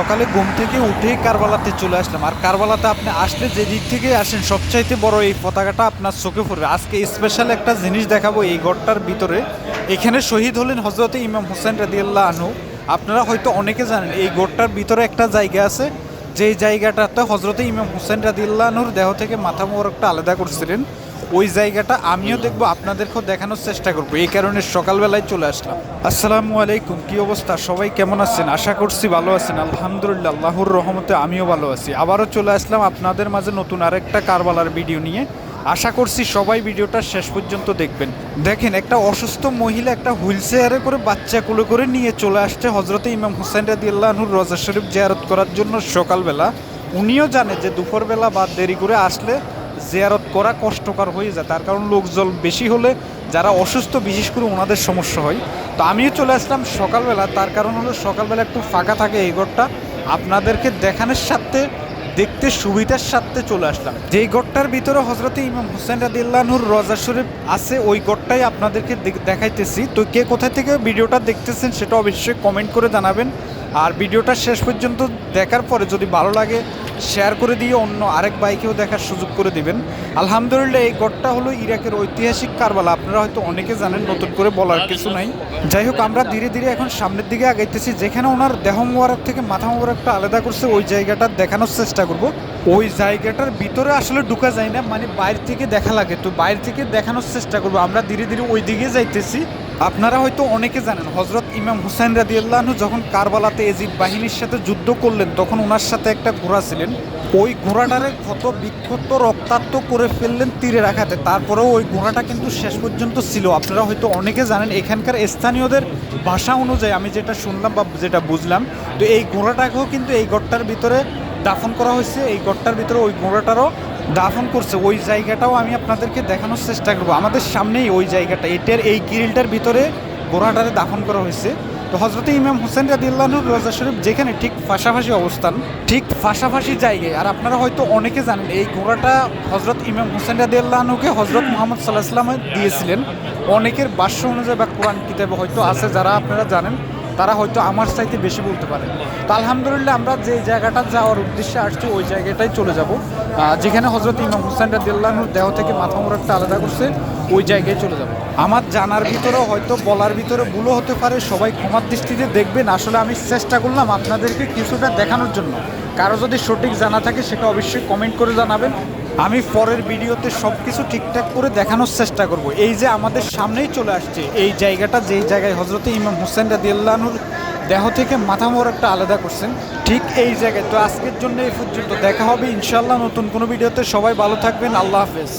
সকালে ঘুম থেকে উঠেই কারবালাতে চলে আসলাম। আর কারবালাতে আপনি আসলে যে দিক থেকে আসেন, সবচাইতে বড় এই পতাকাটা আপনার চোখে পড়বে। আজকে স্পেশাল একটা জিনিস দেখাবো এই ঘরটার ভিতরে। এখানে শহীদ হলেন হজরত ইমাম হোসেন রাদিয়াল্লাহ আনহু। আপনারা হয়তো অনেকে জানেন, এই ঘরটার ভিতরে একটা জায়গা আছে। যেই জায়গাটাতে হজরত ইমাম হোসেন রাদিয়াল্লাহ আনহুর দেহ থেকে মাথা মোবারকটা আলাদা করছিলেন। ওই জায়গাটা আমিও দেখব, আপনাদেরকেও দেখানোর চেষ্টা করব। এই কারণে সকালবেলায় চলে আসলাম। আসসালামু আলাইকুম, কি অবস্থা? সবাই কেমন আছেন? আশা করছি ভালো আছেন। আলহামদুলিল্লাহ, আল্লাহর রহমতে আমিও ভালো আছি। আবারও চলে আসলাম আপনাদের মাঝে নতুন আরেকটা কারবালার ভিডিও নিয়ে। আশা করছি সবাই ভিডিওটা শেষ পর্যন্ত দেখবেন। দেখেন, একটা অসুস্থ মহিলা একটা হুইল চেয়ারে করে বাচ্চা কুলে করে নিয়ে চলে আসছে হজরতে ইমাম হোসেন রাদিয়াল্লাহুর রজা শরীফ জিয়ারত করার জন্য সকালবেলা। উনিও জানে যে দুপুরবেলা বা দেরি করে আসলে জিয়ারত করা কষ্টকর হয়ে যায়। তার কারণ লোকজন বেশি হলে যারা অসুস্থ, বিশেষ করে ওনাদের সমস্যা হয়। তো আমিও চলে আসলাম সকালবেলা। তার কারণ হলো সকালবেলা একটু ফাঁকা থাকে এই ঘরটা। আপনাদেরকে দেখানোর সাথে, দেখতে সুবিধার সাথে চলে আসলাম। যেই ঘরটার ভিতরে হজরতে ইমাম হোসেন রাদিল্লাহুর রজা শরীফ আছে, ওই ঘরটাই আপনাদেরকে দেখাইতেছি। তো কে কোথা থেকে ভিডিওটা দেখতেছেন সেটা অবশ্যই কমেন্ট করে জানাবেন। আর ভিডিওটা শেষ পর্যন্ত দেখার পরে যদি ভালো লাগে শেয়ার করে দিয়ে অন্য আরেক বাইকেও দেখার সুযোগ করে দিবেন। আলহামদুলিল্লাহ, এই গড়টা হলো ইরাকের ঐতিহাসিক কারবালা। আপনারা হয়তো অনেকে জানেন, নতুন করে বলার কিছু নাই। যাই হোক, আমরা ধীরে ধীরে এখন সামনের দিকে আগাইতেছি, যেখানে ওনার দেহ মোবারক থেকে মাথা মোবারকটা আলাদা করছে, ওই জায়গাটা দেখানোর চেষ্টা করব। ওই জায়গাটার ভিতরে আসলে ঢুকা যায় না মানে বাইরে থেকে দেখা লাগে। তো বাইরে থেকে দেখানোর চেষ্টা করব। আমরা ধীরে ধীরে ওই দিকে যাইতেছি। আপনারা হয়তো অনেকে জানেন হজরত ইমাম হুসাইন রাদিয়াল্লাহু যখন কারবালাতে এজিদ বাহিনীর সাথে যুদ্ধ করলেন, তখন ওনার সাথে একটা ঘোড়া ছিলেন। ওই ঘোড়াটারে ক্ষত বিক্ষত রক্তাক্ত করে ফেললেন তীরে রাখাতে তারপরেও ওই ঘোড়াটা কিন্তু শেষ পর্যন্ত ছিল। আপনারা হয়তো অনেকে জানেন, এখানকার স্থানীয়দের ভাষা অনুযায়ী আমি যেটা শুনলাম বা যেটা বুঝলাম, তো এই ঘোড়াটাকেও কিন্তু এই গড়টার ভিতরে দাফন করা হয়েছে। এই গড়টার ভিতরে ওই ঘোড়াটারও দাফন করছে, ওই জায়গাটাও আমি আপনাদেরকে দেখানোর চেষ্টা করব। আমাদের সামনেই ওই জায়গাটা, এটার এই গ্রিলটার ভিতরে ঘোড়াটারে দাফন করা হয়েছে। তো হজরত ইমাম হোসেন রাদিল্লাহুর রোজা শরীফ, যেখানে ঠিক পাশাপাশি অবস্থান, ঠিক পাশাপাশি জায়গায়, আর আপনারা হয়তো অনেকে জানেন, এই ঘোড়াটা হজরত ইমাম হোসেন রাদিল্লাহুকে হজরত মোহাম্মদ সাল্লাহ সাল্লামে দিয়েছিলেন। অনেকের বাস্য অনুযায়ী বা কোরআন কিতাবে হয়তো আছে, যারা আপনারা জানেন, তারা হয়তো আমার চাইতে বেশি বলতে পারে। তো আলহামদুলিল্লাহ আমরা যে জায়গাটা যাওয়ার উদ্দেশ্যে আসছি, ওই জায়গাটাই চলে যাব। যেখানে হজরত ইমাম হুসেন রাদিল্লাহুর দেহ থেকে মাথা মোড়ারটা আলাদা করছে, ওই জায়গায় চলে যাব। আমার জানার ভিতরেও হয়তো বলার ভিতরে ভুলও হতে পারে, সবাই ক্ষমার দৃষ্টিতে দেখবেন। আসলে আমি চেষ্টা করলাম আপনাদেরকে কিছুটা দেখানোর জন্য। কারও যদি সঠিক জানা থাকে, সেটা অবশ্যই কমেন্ট করে জানাবেন। আমি পরের ভিডিওতে সব কিছু ঠিকঠাক করে দেখানোর চেষ্টা করব। এই যে আমাদের সামনেই চলে আসছে, এই জায়গাটা, যেই জায়গায় হজরত ইমাম হুসেন রাদিয়াল্লাহুর দেহ থেকে মাথা মোড়ারটা আলাদা করছেন। ঠিক এই জায়গায়। তো আজকের জন্য এই পর্যন্ত। দেখা হবে ইনশাল্লাহ নতুন কোনো ভিডিওতে। সবাই ভালো থাকবেন। আল্লাহ হাফেজ।